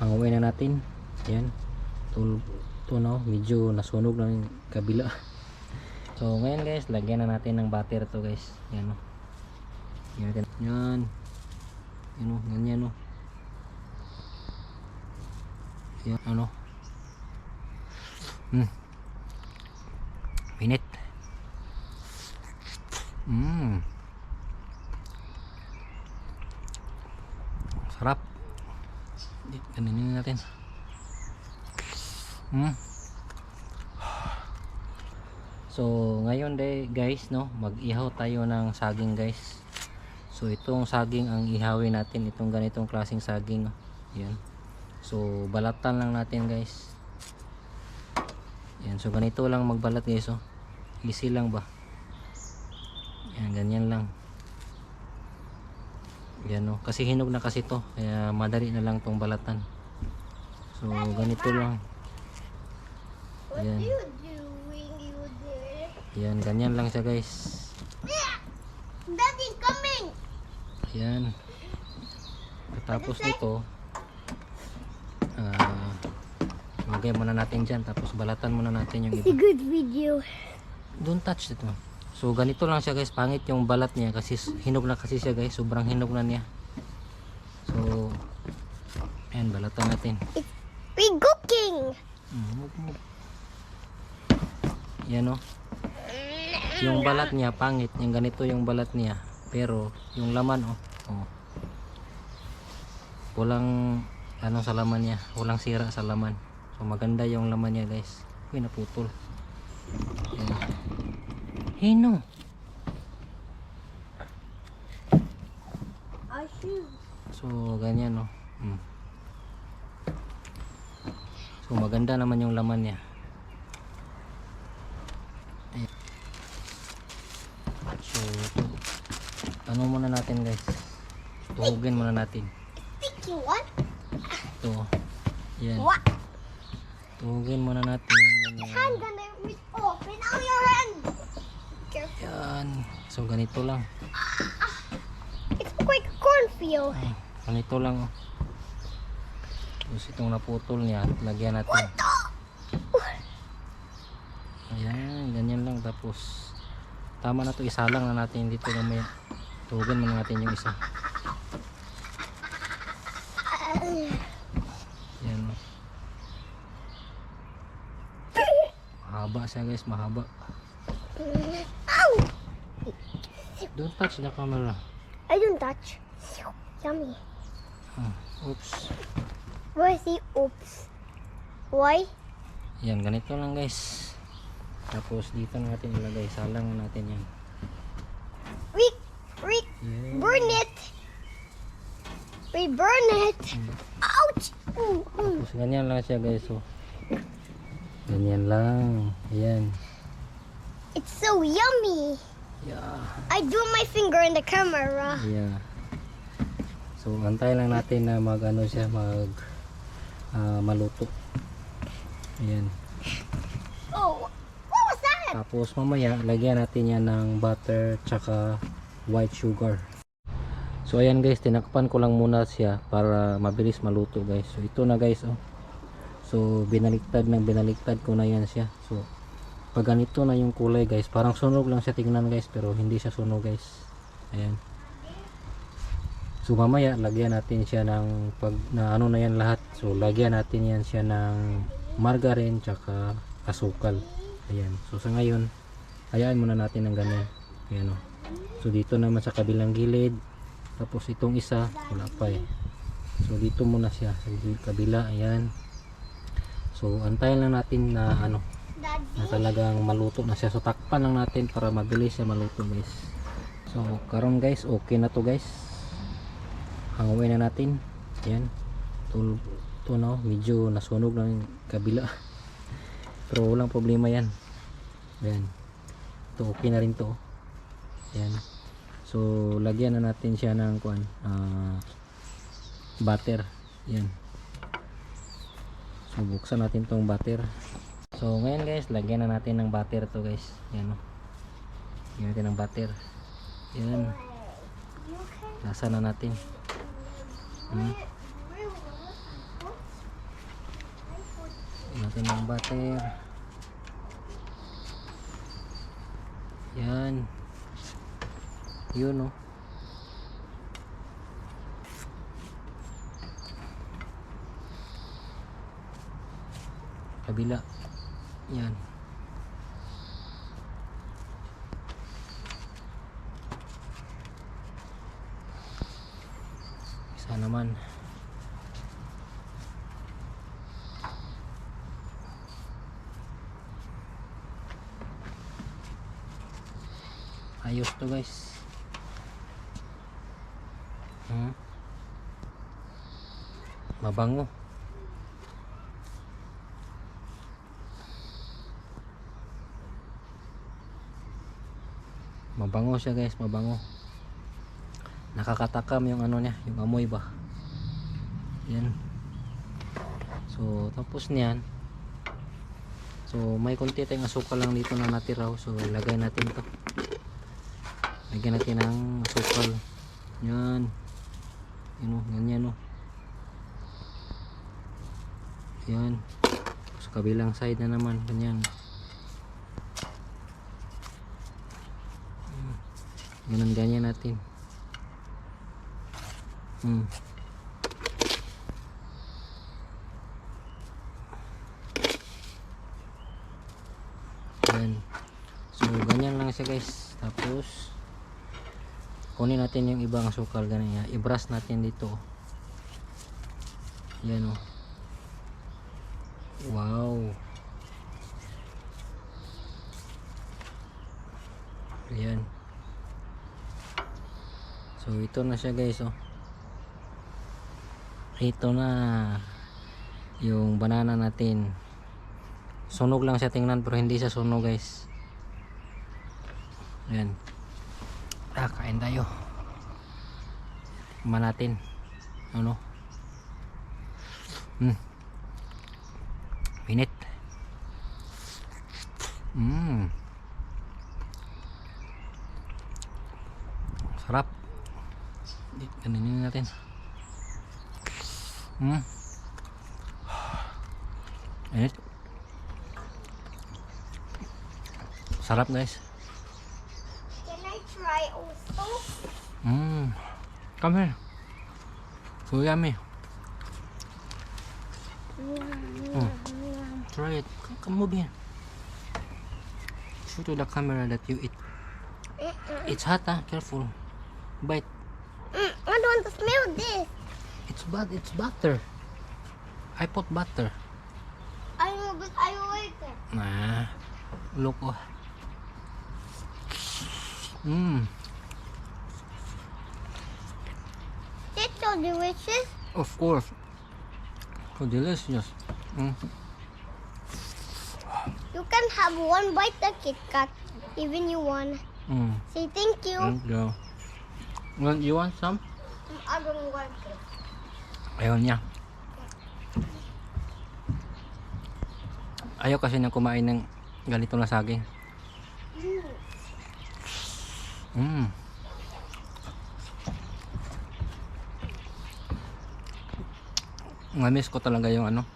hangawin na natin. Yan ito, ito no medyo nasunog na yung kabila. So ngayon guys lagyan na natin ng butter to guys. Yan no? Yan natin. Yan yan o ganyan no? Yan ano? Hmm. Minute hmm. Sarap Ganinin natin. Hmm. So ngayon day guys no? Mag-ihaw tayo ng saging guys. So itong saging ang ihawin natin itong ganitong klaseng saging yan. So balatan lang natin guys. Yan. So ganito lang magbalat guys oh. Easy lang ba? Yan ganyan lang yan oh kasi hinog na kasi to kaya madali na lang tong balatan so ganito lang Yan. yan ganyan lang siya guys Daddy coming! Ayan. Tapos nito, ah, lagay muna natin dyan. Tapos balatan muna natin yung It's a iba. good video. Don't touch ito. So, ganito lang siya guys. Pangit yung balat niya kasi hinog na kasi siya guys. Sobrang hinog na niya. So, ayan, balatan natin. We cooking! Mm. Yan o. Yung balat niya, pangit. Yung ganito yung balat niya. Pero, yung laman oh. oh. Walang, ano sa laman niya. Walang sira sa laman. So, maganda yung laman niya guys. Uy, naputol. Yan. Hino. So, ganyan, no. Mm. So, maganda naman yung laman niya. Ayan. So, ito. Ano muna natin, guys? Tuhugin muna natin. Ito. Yan. Tuhugin muna natin. Hand open on your hand. Yan. So, ganito lang. It's like a cornfield. Ay, ganito lang, oh. Tapos itong naputol niya, lagyan natin. Ayan, ganyan lang. Tapos, tama na to Isalang na natin dito mamaya. Tugan muna natin yung isa. Ayan. oh. Mahaba siya guys, mahaba. Don't touch the camera. I don't touch. Yummy. Ah, oops. Why is oops? Why? Yan, ganito lang guys. Tapos dito na natin ilagay. Salang na natin yan. Rick, Rick, Yan. burn it. We burn it. Ouch! Ooh, ooh. Tapos ganyan lang siya guys. So, ganyan lang. Ayan. It's so yummy. Yeah. I do my finger in the camera. Yeah. So, antay lang natin na mag ano siya, mag ah, maluto. Ayan. Oh, what was that? Tapos mamaya, lagyan natin yan ng butter tsaka white sugar. So ayan guys, tinakpan ko lang muna siya para mabilis maluto guys. So ito na guys oh. So binaliktad ng binaliktad ko na yan siya. So pag ganito na yung kulay guys, parang sunog lang siya tingnan guys pero hindi siya sunog guys. Ayan. So mamaya lagyan natin siya ng pag na ano na yan lahat. So lagyan natin yan siya ng margarine tsaka asukal. Ayan. So sa ngayon, hayaan muna natin ng ganyan. Ayan o. So dito naman sa kabilang gilid. Tapos itong isa, wala pa eh. So dito muna siya sa kabila. Ayan. So antayin lang natin na ano, na talagang maluto na siya. So takpan lang natin para mabilis siya maluto guys. So karon guys, okay na to guys. Hangawin na natin. Ayan. Ito, ito no, medyo nasunog na yung kabila. Pero walang problema yan. Ayan. Ito okay na rin to. Ayan. So lagyan na natin siya ng kuan, ah, butter. Ayan. So buksan natin tong butter. So ngayon guys, lagyan na natin ng butter to guys. Ayan o. Lagyan natin ng butter. Ayan. Lasa na natin. Hmm. natin ng butter. Yan. Yun oh. Kabila. Yan. Isa naman. Ayos to guys. Hmm. Mabango. Mabango siya guys, mabango. Nakakatakam yung ano niya, yung amoy ba. Yan. So, tapos niyan. So, may konti tayong asukal lang dito na natira. So, lagay natin to. Lagyan natin ng asukal. Yan. Yan o, ganyan o. Yan. Sa kabilang side na naman, ganyan. Ganun ganyan natin. Hmm. Yan. So, ganyan lang siya guys. Tapos, kunin natin yung ibang asukal ganyan. I-brush natin dito. Yan o. Wow. Ayan. So, ito na siya guys oh. Ito na yung banana natin. Sunog lang siya tingnan pero hindi siya sunog guys. Ayan. Ah, kain tayo. Tikman natin. Ano? Hmm. Minute. Mmm. Ganinin natin. Hmm. Init. Sarap guys. Can I try also? Mmm. Come here. So yummy. Mm. Try it. Come, move here. Show to the camera that you eat. It's hot ah. Careful. Bite. Mm, I don't want to smell this. It's bad. It's butter. I put butter. I know, but I like it. Nah. Look oh. Mmm. It's so delicious. Of course. So delicious. Mm. You can have one bite of Kit Kat, even you want. Mm. Say thank you. Thank you. Want- You want some? I don't want it. Ayaw niya. Ayaw kasi niya kumain ng ganito na saging. Mm. Nga-miss ko talaga yung ano.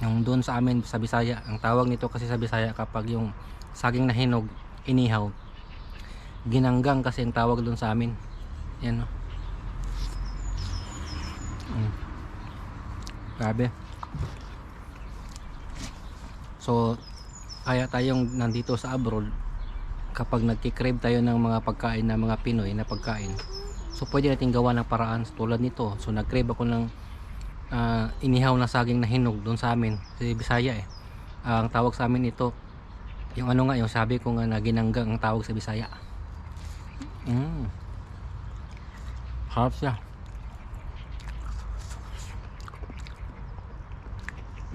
Yung doon sa amin sa Bisaya. Ang tawag nito kasi sa Bisaya kapag yung saging na hinog, inihaw. Ginanggang kasi ang tawag doon sa amin. Yan o. Mm. Grabe. So, kaya tayong nandito sa abroad, kapag nagkikrave tayo ng mga pagkain na mga Pinoy na pagkain, so pwede natin gawa ng paraan tulad nito. So, nagkrave ako ng ah, inihaw na saging na hinog doon sa amin, sa Bisaya eh. Ah, ang tawag sa amin ito, yung ano nga, yung sabi ko nga na ginanggang ang tawag sa Bisaya. Mm. Harap siya.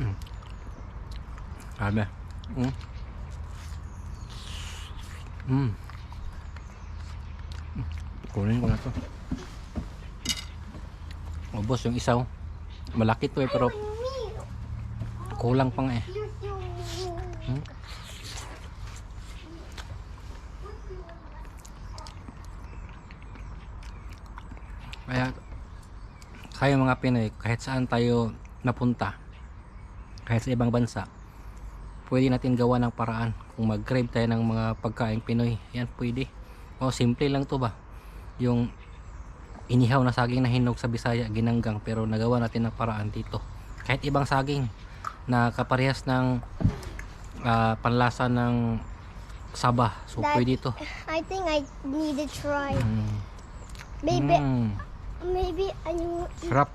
Mm. Sabi. Mm. Mm. Kunin ko na to. Ubos yung isaw. Malaki to eh pero kulang pa nga eh. Hmm? Kaya kayo mga Pinoy, kahit saan tayo napunta, kahit sa ibang bansa pwede natin gawa ng paraan kung mag-crave tayo ng mga pagkain Pinoy yan pwede o simple lang to ba yung inihaw na saging na hinog sa Bisaya ginanggang pero nagawa natin ng paraan dito kahit ibang saging na kaparehas ng ah, panlasa ng saba so That- pwede ito I think I need to try. mm. Maybe, Mm. Maybe I will eat sarap